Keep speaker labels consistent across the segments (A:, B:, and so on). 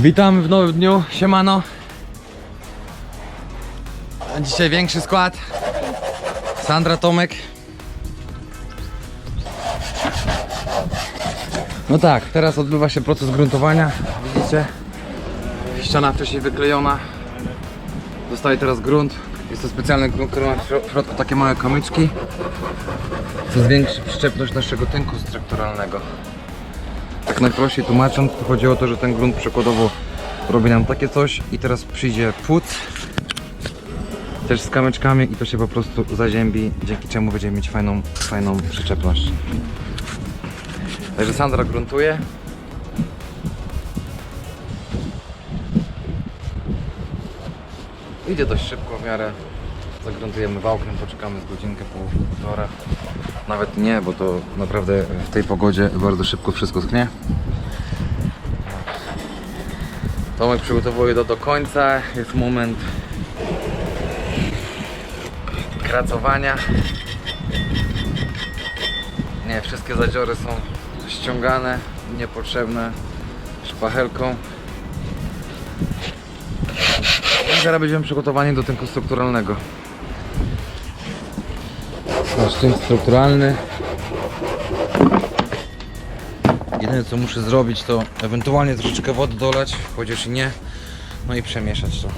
A: Witamy w nowym dniu, siemano. Dzisiaj większy skład. Sandra, Tomek. No tak, teraz odbywa się proces gruntowania. Widzicie? Ściana wcześniej wyklejona. Dostaje teraz grunt. Jest to specjalny grunt, który ma w środku takie małe kamyczki. Co zwiększy przyczepność naszego tynku strukturalnego. Najprościej tłumacząc, to chodzi o to, że ten grunt przykładowo robi nam takie coś i teraz przyjdzie płód też z kamyczkami i to się po prostu zaziębi, dzięki czemu będziemy mieć fajną, fajną przyczepność. Także Sandra gruntuje. Idzie dość szybko w miarę. Zagruntujemy wałkiem, poczekamy z godzinkę, półtora. Nawet nie, bo to naprawdę w tej pogodzie bardzo szybko wszystko schnie. Tomek przygotowuje to do końca. Jest moment kracowania. Nie, wszystkie zadziory są ściągane, niepotrzebne szpachelką. I zaraz będziemy przygotowani do tynku strukturalnego. Nasz tynk strukturalny. Jedyne co muszę zrobić to ewentualnie troszeczkę wody dolać, chociaż nie. No i przemieszać to.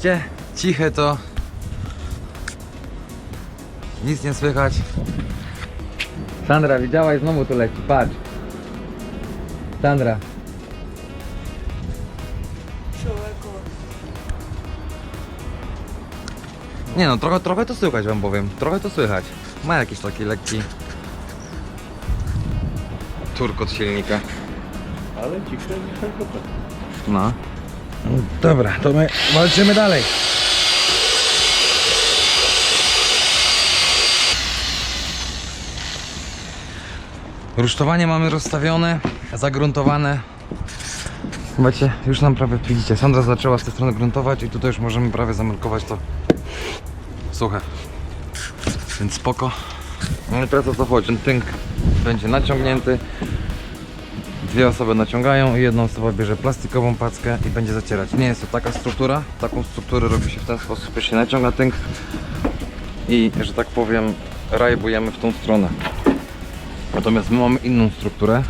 A: Widzicie? Ciche to. Nic nie słychać. Sandra, widziałaś? Znowu tu leci, patrz. Sandra. Nie no, trochę, trochę to słychać wam powiem. Trochę to słychać. Ma jakiś taki lekki turkot silnika.
B: Ale niż helikopter.
A: No. Dobra, to my walczymy dalej. Rusztowanie mamy rozstawione, zagruntowane. Macie, już nam prawie widzicie, Sandra zaczęła z tej strony gruntować i tutaj już możemy prawie zamelkować to suche. Więc spoko. No i teraz o co chodzi, ten tynk będzie naciągnięty, Dwie osoby naciągają i jedna osoba bierze plastikową packę i będzie zacierać. Nie jest to taka struktura. Taką strukturę robi się w ten sposób, że się naciąga tynk i, że tak powiem, rajbujemy w tą stronę. Natomiast my mamy inną strukturę.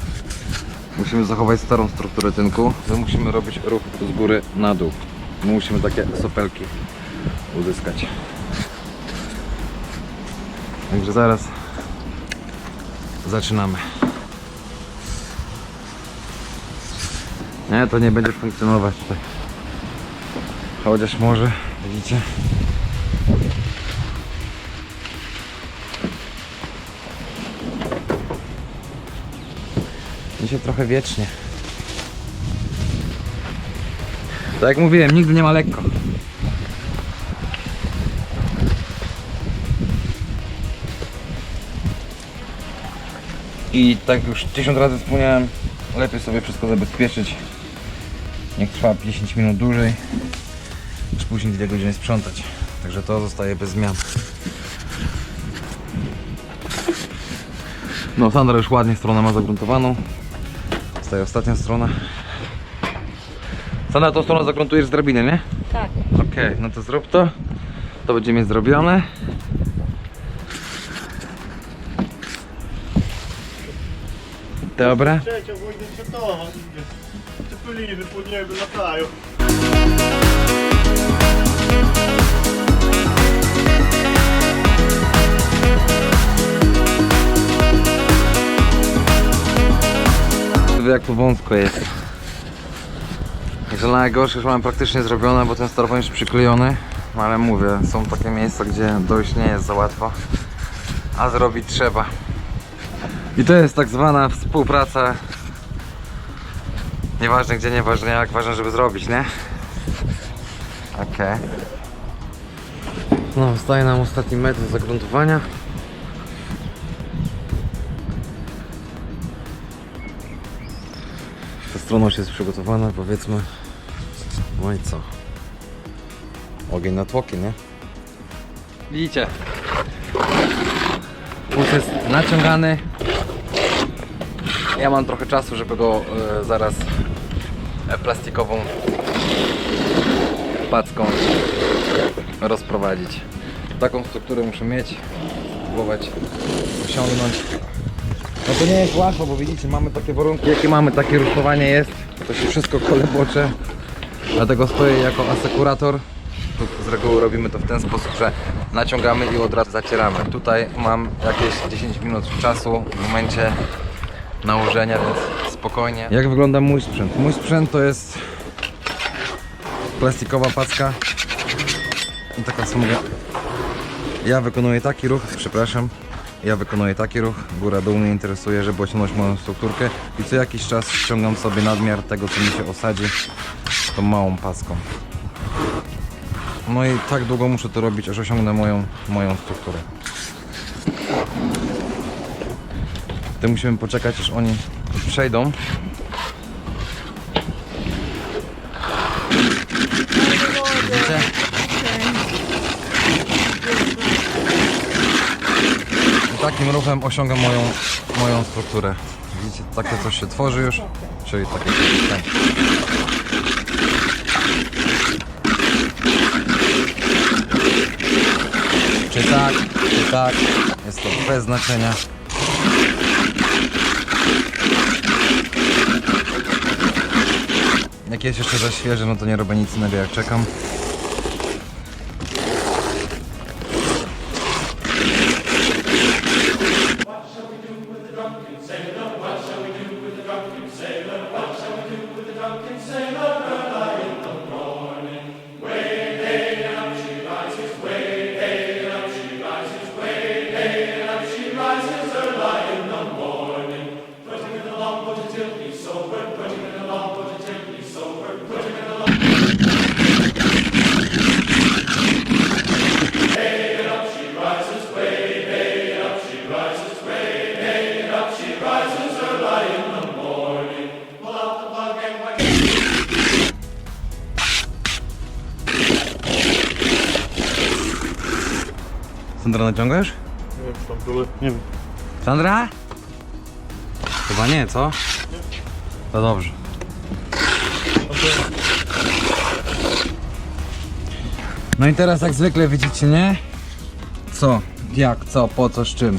A: Musimy zachować starą strukturę tynku. My musimy robić ruch z góry na dół. My musimy takie sopelki uzyskać. Także zaraz zaczynamy. Nie, to nie będzie funkcjonować tutaj. Chociaż może, widzicie? Dzisiaj trochę wiecznie. Tak jak mówiłem, nigdy nie ma lekko. I tak już tysiąc razy wspomniałem, lepiej sobie wszystko zabezpieczyć. Niech trwa 10 minut dłużej, niż później 2 godziny sprzątać. Także to zostaje bez zmian. No Sandra już ładnie stronę ma zagruntowaną. Zostaje ostatnia strona. Sandra tą stronę zagruntujesz z drabiny, nie?
C: Tak.
A: Okej, okay, no to zrób to. To będzie mi zrobione. Dobra.
B: Po niebie latają.
A: jak tu wąsko jest. Także najgorsze już mamy praktycznie zrobione, bo ten sterowany jest przyklejony. No ale mówię, są takie miejsca, gdzie dojść nie jest za łatwo. A zrobić trzeba. I to jest tak zwana współpraca Nieważne gdzie, nieważne jak, ważne żeby zrobić, nie? Okej. No, staje nam ostatni metr zagruntowania. Ta strona już jest przygotowana, powiedzmy. No i co? Ogień na tłoki, nie? Widzicie? Płód jest naciągany. Ja mam trochę czasu, żeby go e, zaraz plastikową packą rozprowadzić. Taką strukturę muszę mieć, spróbować osiągnąć. No to nie jest łatwo, bo widzicie, mamy takie warunki, jakie mamy, takie rusztowanie jest. To się wszystko kolebocze. Dlatego stoję jako asekurator. Tu z reguły robimy to w ten sposób, że naciągamy i od razu zacieramy. Tutaj mam jakieś 10 minut czasu w momencie nałożenia, więc spokojnie. Jak wygląda mój sprzęt? Mój sprzęt to jest plastikowa packa i taka smuga. Ja wykonuję taki ruch, przepraszam. Ja wykonuję taki ruch, góra dół mnie interesuje, żeby osiągnąć moją strukturkę i co jakiś czas ściągam sobie nadmiar tego, co mi się osadzi tą małą paską. No i tak długo muszę to robić, aż osiągnę moją, moją strukturę. To musimy poczekać, aż oni przejdą. Widzicie? I takim ruchem osiągam moją, moją strukturę. Widzicie, takie coś się tworzy już, czyli takie coś. Czy tak, czy tak, jest to bez znaczenia. Jak jest jeszcze za świeże, no to nie robię nic innego jak czekam. Sandra naciągasz?
B: Nie wiem, czy tam dole. Nie wiem.
A: Sandra? Chyba nie, co? To dobrze. No i teraz jak zwykle widzicie, nie? Co? Jak? Co? Po co? Z czym?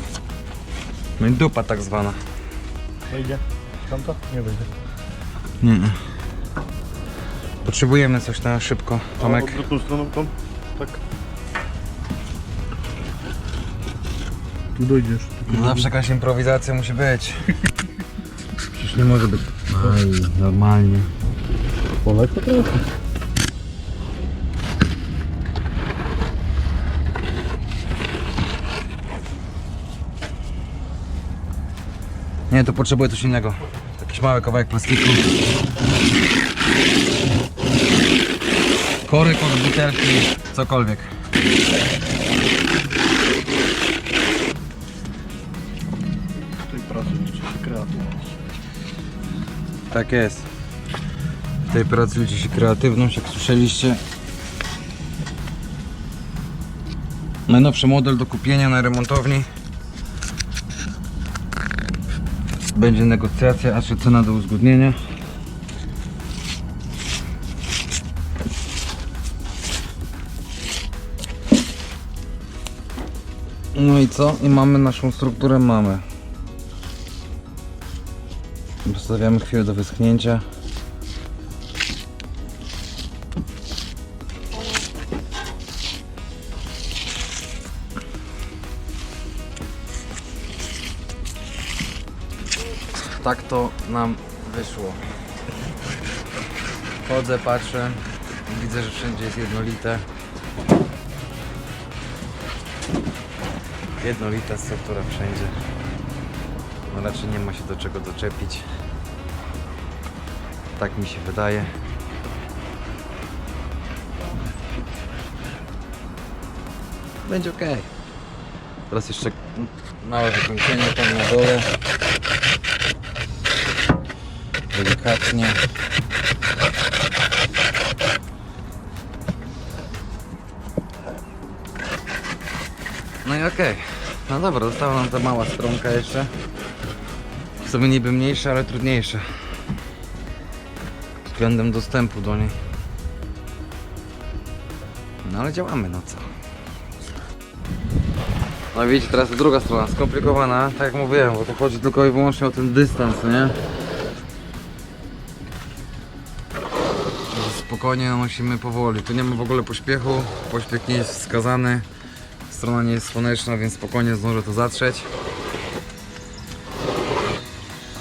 A: No i dupa tak zwana.
B: Wejdzie? Tamta? Nie wejdzie.
A: Nie. Potrzebujemy coś na szybko, Tomek.
B: A odwrotną stroną tam? Tak. Tu dojdziesz.
A: No Zawsze jakaś improwizacja musi być. Przecież nie może być. Aj, normalnie.
B: Poleć to trochę.
A: Nie, to potrzebuję coś innego. Jakiś mały kawałek plastiku. Korek od butelki, cokolwiek. Tak jest. W tej pracy liczy się kreatywność, jak słyszeliście. Najnowszy model do kupienia na remontowni. Będzie negocjacja, aż cena do uzgodnienia. No i co? I mamy naszą strukturę, mamy. Zostawiamy chwilę do wyschnięcia. Tak to nam wyszło. Chodzę, patrzę. Widzę, że wszędzie jest jednolite. Jednolita struktura wszędzie. No raczej nie ma się do czego doczepić. Tak mi się wydaje. Będzie ok. Teraz jeszcze małe wykończenie tam na dole. Delikatnie. No i okej. No dobra, została nam ta mała stronka jeszcze. Sumie niby mniejsza, ale trudniejsza. Względem dostępu do niej. No ale działamy, no co. No widzicie, teraz jest druga strona, skomplikowana, tak jak mówiłem, bo to chodzi tylko i wyłącznie o ten dystans, nie? Spokojnie no, musimy powoli, tu nie ma w ogóle pośpiechu, pośpiech nie jest wskazany, strona nie jest słoneczna, więc spokojnie zdążę to zatrzeć.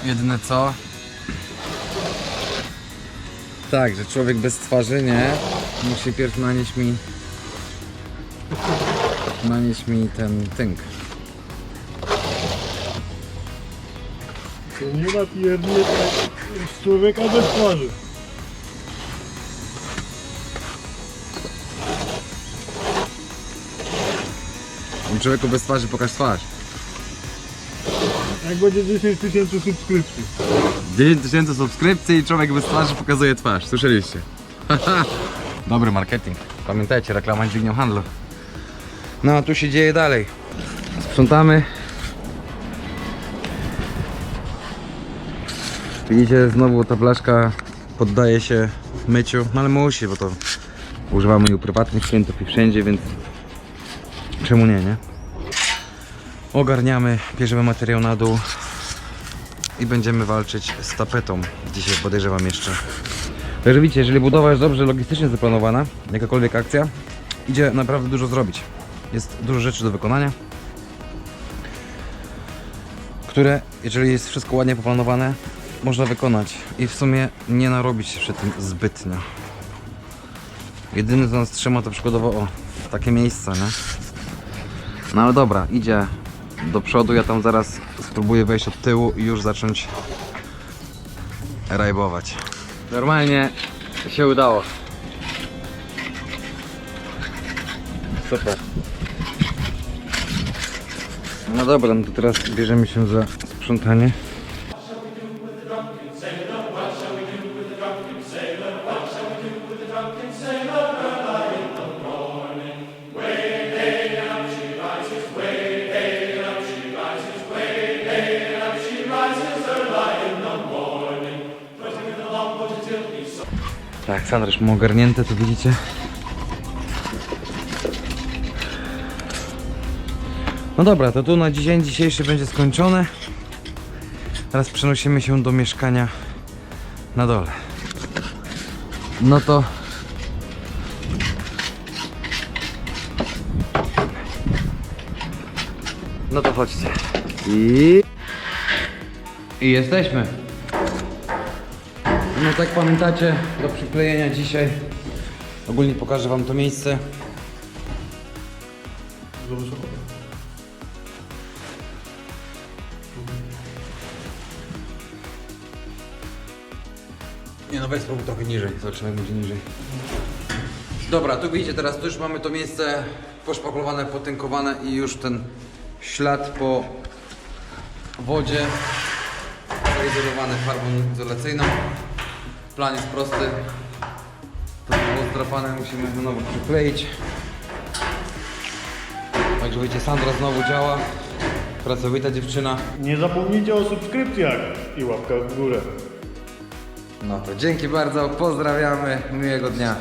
A: Jedyne co? Tak, że człowiek bez twarzy, nie? Musi pierw nanieść mi nanieść mi ten tynk.
B: To nie ma piernie z człowieka bez twarzy.
A: Człowieku bez twarzy pokaż twarz.
B: Jak będzie 10 tysięcy subskrypcji.
A: 10 tysięcy subskrypcji i człowiek bez twarzy pokazuje twarz. Słyszeliście? Dobry marketing. Pamiętajcie, reklama dźwignią handlu. No a tu się dzieje dalej. Sprzątamy. Widzicie, znowu ta blaszka poddaje się myciu, no ale musi, bo to używamy u prywatnych klientów i wszędzie, więc czemu nie, nie? Ogarniamy, bierzemy materiał na dół i będziemy walczyć z tapetą. Dzisiaj podejrzewam jeszcze. Także widzicie, jeżeli budowa jest dobrze logistycznie zaplanowana, jakakolwiek akcja, idzie naprawdę dużo zrobić. Jest dużo rzeczy do wykonania, które, jeżeli jest wszystko ładnie poplanowane, można wykonać i w sumie nie narobić się przy tym zbytnio. Jedyny co nas trzyma to przykładowo o, takie miejsca, nie? No ale dobra, idzie do przodu, ja tam zaraz spróbuję wejść od tyłu i już zacząć rajbować. Normalnie się udało. Super. No dobra, no to teraz bierzemy się za sprzątanie. Tak, Sandra już ma ogarnięte, tu widzicie. No dobra, to tu na dzień dzisiejszy będzie skończone. Teraz przenosimy się do mieszkania na dole. No to... No to chodźcie. I... I jesteśmy. No tak pamiętacie, do przyklejenia dzisiaj ogólnie pokażę wam to miejsce. Nie no weź spróbuj trochę niżej, zobaczymy będzie niżej. Dobra, tu widzicie teraz, tu już mamy to miejsce poszpaklowane, potynkowane i już ten ślad po wodzie zaizolowany farbą izolacyjną. Plan jest prosty. To było zdrapane musimy na nowo przykleić. Także widzicie, Sandra znowu działa. Pracowita dziewczyna.
B: Nie zapomnijcie o subskrypcjach i łapkach w górę.
A: No to dzięki bardzo, pozdrawiamy, miłego dnia.